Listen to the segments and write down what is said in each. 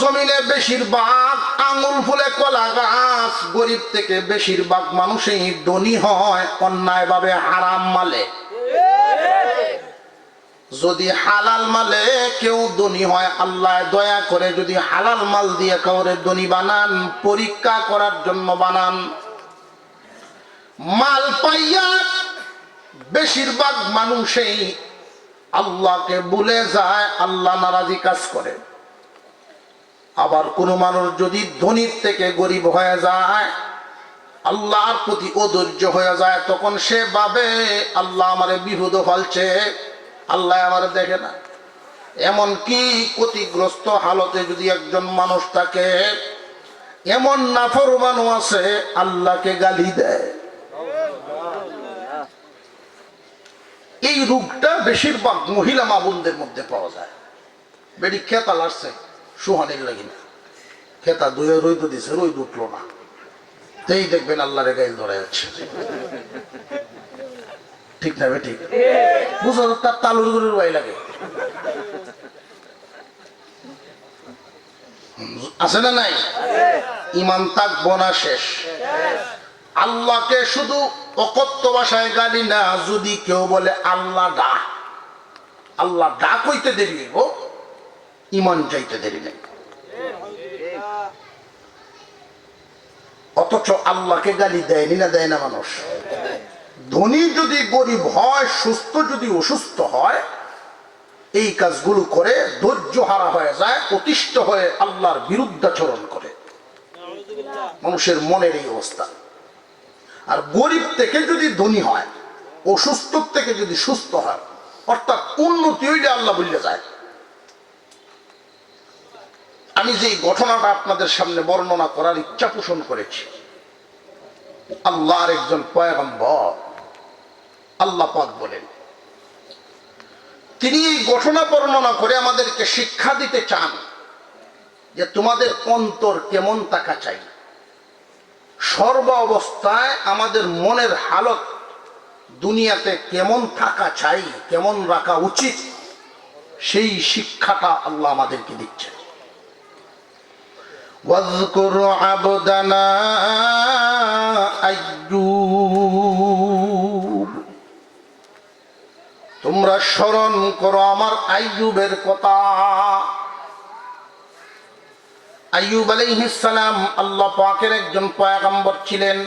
জমিনে বেশিরভাগ আঙুল ফুলে কলা গাছ, গরিব থেকে বেশিরভাগ মানুষই ধনী হয়, অন্যায়ভাবে হারাম মালে। যদি হালাল মালে, কেউ ধনী হয়, আল্লাহ দয়া করে যদি হালাল মাল দিয়ে কাউরে ধনী বানান, পরীক্ষা করার জন্য বানান। মাল পাইয়া বেশিরভাগ মানুষই আল্লাহকে ভুলে যায়, আল্লাহ নারাজি কাজ করে। আবার কোনো মানুষ যদি ধনীর থেকে গরিব হয়ে যায়, আল্লাহর প্রতি অধৈর্য হয়ে যায়, তখন সে ভাবে, আল্লাহ আমারে বিহুদ ফলছে আল্লাহ আমার দেখে না। এমন কি ক্ষতিগ্রস্ত হালতে যদি একজন মানুষ থাকে, এমন নাফরমানও আছে, আল্লাহকে গালি দেয়। এই রোগটা বেশিরভাগ মহিলা মা বোনদের মধ্যে পাওয়া যায়। বেডি খেতা লাগছে সুহানির লাগি না। খেতা দুয়ে রইদ দিছে রইদ উঠল না। এই দেখবেন আল্লাহরে গাইল ধরে যাচ্ছে ঠিক না বে ঠিক বুঝো তার তালুর গরুর বাই লাগে। আছে না নাই? ইমান থাকব না শেষ। আল্লাহকে শুধু অকত্য ভাষায় গালি না, যদি কেউ বলে আল্লাহ ডা আল্লাহ ডা কইতে দেরি হইব। ইমান চাইতে দেরি নেই। অথচ আল্লাহকে গালি দেয়নি না দেয় না মানুষ। ধনী যদি গরিব হয়, সুস্থ যদি অসুস্থ হয়, এই কাজগুলো করে ধৈর্য হারা হয়ে যায়, অতিষ্ঠ হয়ে আল্লাহর বিরুদ্ধাচরণ করে। মানুষের মনের এই অবস্থা। আর গরিব থেকে যদি ধনী হয়, অসুস্থ থেকে যদি সুস্থ হয়, অর্থাৎ উন্নতি হইলে আল্লাহ বললে যায়। আমি যে ঘটনাটা আপনাদের সামনে বর্ণনা করার ইচ্ছা পোষণ করেছি। আল্লাহর একজন পয়গম্বর আল্লাহ পাক বলেন, তিনি এই ঘটনা বর্ণনা করে আমাদেরকে শিক্ষা দিতে চান যে তোমাদের অন্তর কেমন থাকা চাই। সর্ব অবস্থায় আমাদের মনের হালত দুনিয়াতে কেমন থাকা চাই, কেমন রাখা উচিত, সেই শিক্ষাটা আল্লাহ আমাদেরকে দিচ্ছে واذكر عبدنا আইয়ুব তোমরা স্মরণ করো আমার আইয়ুবের কথা আইয়ুব আলাইহিসসালাম আল্লাহ পাকের একজন পয়গম্বর ছিলেন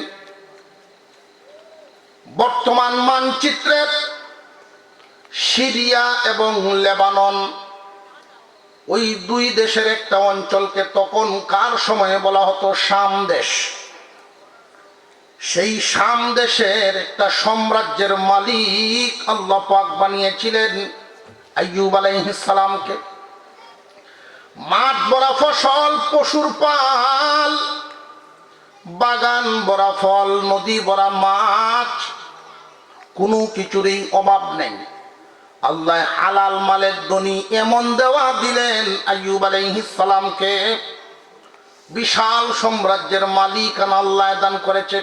বর্তমান মানচিত্রের সিরিয়া এবং লেবানন ওই দুই দেশের একটা অঞ্চলকে তখন কার সময়ে বলা হতো? শাম দেশ। সেই শাম দেশের একটা সাম্রাজ্যের মালিক আল্লাহ পাক বানিয়েছিলেন আইয়ুব আলাইহিসসালামকে মাঠ বড়া ফসল, পশুর পাল, বাগান বড়া ফল, নদী বড়া মাছ, কোনো কিছুরই অভাব নেই। আল্লাহ হালাল মালের দনি এমন দেওয়া দিলেন আইয়ুব আলাইহিসসালামকে বিশাল সাম্রাজ্যের মালিকানা আল্লাহ দান করেছে।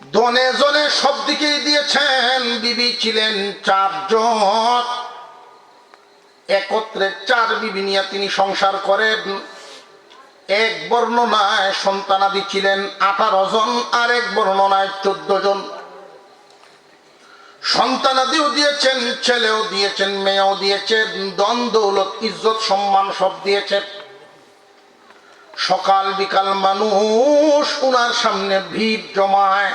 দনে জনে সব দিকেই দিয়েছেন। বিবি ছিলেন চারজন। একত্রে চার বিবি নিয়ে তিনি সংসার করেন। এক বর্ণনায় সন্তানাদি ছিলেন আঠারো জন আর এক বর্ণনায় চোদ্দ জন। সন্তানাদিও দিয়েছেন, ছেলেও দিয়েছেন, মেয়েও দিয়েছেন দন দৌলত, ইজ্জত, সম্মান সব দিয়েছেন। সকাল বিকাল মানুষ উনার সামনে ভিড় জমায়।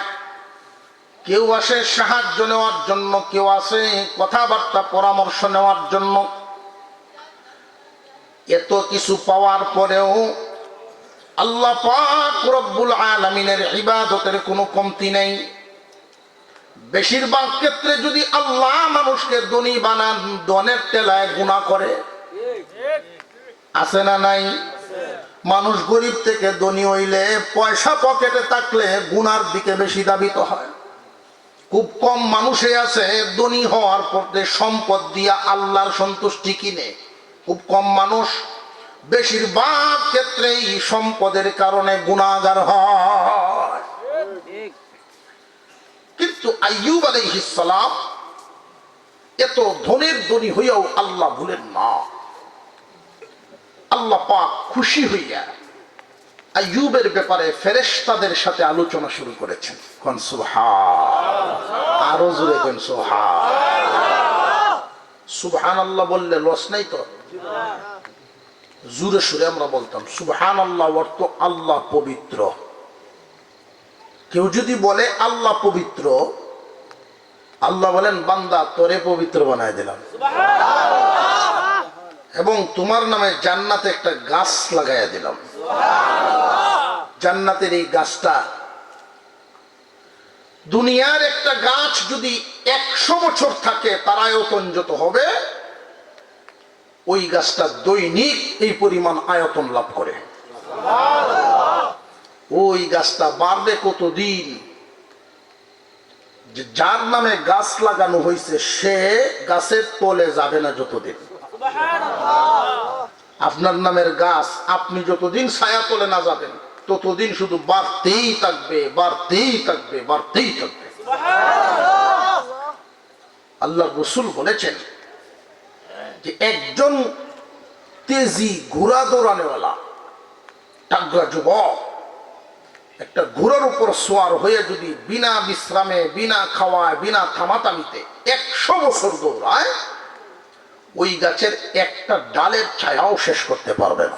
কেউ আসে সাহায্য নেওয়ার জন্য, কেউ আসে কথাবার্তা, পরামর্শ নেওয়ার জন্য। এত কিছু পাওয়ার পরেও আল্লাহ পাক রব্বুল আলমিনের ইবাদতের কোনো কমতি নেই। বেশিরভাগ ক্ষেত্রে যদি আল্লাহ মানুষকে দনি বানান দনের তেলায় গুণা করে? আছে না নাই? মানুষ গরিব থেকে ধনী হইলে পয়সা পকেটে থাকলে গুনার দিকে বেশি দাবিত হয়। খুব কম মানুষে আছে ধনী হওয়ার পরে সম্পদ দিয়া আল্লাহর সন্তুষ্টি কিনে। খুব কম মানুষ। বেশিরভাগ ক্ষেত্রেই সম্পদের কারণে গুণাগার হয়। কিন্তু আইয়ুব আলাইহিসসালাম এত ধনের ধনী হইয়াও আল্লাহ ভুলেন না। আল্লাহ পাক খুশি হইয়া ব্যাপারে সাথে আলোচনা শুরু করেছেন। কোন সুবহান আরও জোরে কোন সুবহান। সুবহান আল্লাহ বললে লস নাই তো? জুরে সুরে আমরা বলতাম সুবহান আল্লাহ অর্থ আল্লাহ পবিত্র। কেউ যদি বলে আল্লাহ পবিত্র আল্লাহ বলেন বান্দা তোরে পবিত্র বানায় দিলাম। এবং তোমার নামে জান্নাতে একটা গাছ লাগাইয়া দিলাম। জান্নাতের এই গাছটা দুনিয়ার একটা গাছ যদি একশো বছর থাকে তার আয়তন যত হবে। ওই গাছটা দৈনিক এই পরিমাণ আয়তন লাভ করে। ওই গাছটা বাড়বে কতদিন? যার নামে গাছ লাগানো হয়েছে সে গাছের তলে যাবে না যতদিন। আপনার নামের গাছ আপনি যতদিন ছায়া তলে না যাবেন ততদিন শুধু বাড়তেই থাকবে বাড়তেই থাকবে বাড়তেই থাকবে। আল্লাহ রসুল বলেছেন যে একজন তেজি ঘোড়া দৌড়ানেওয়ালা টাগরা যুবক একটা ঘোড়ার উপর সোয়ার হয়ে যদি বিনা বিশ্রামে, বিনা খাওয়ায়, বিনা থামাতামিতে একশো বছর দৌড়ায়, ওই গাছের একটা ডালের ছায়াও শেষ করতে পারবে না।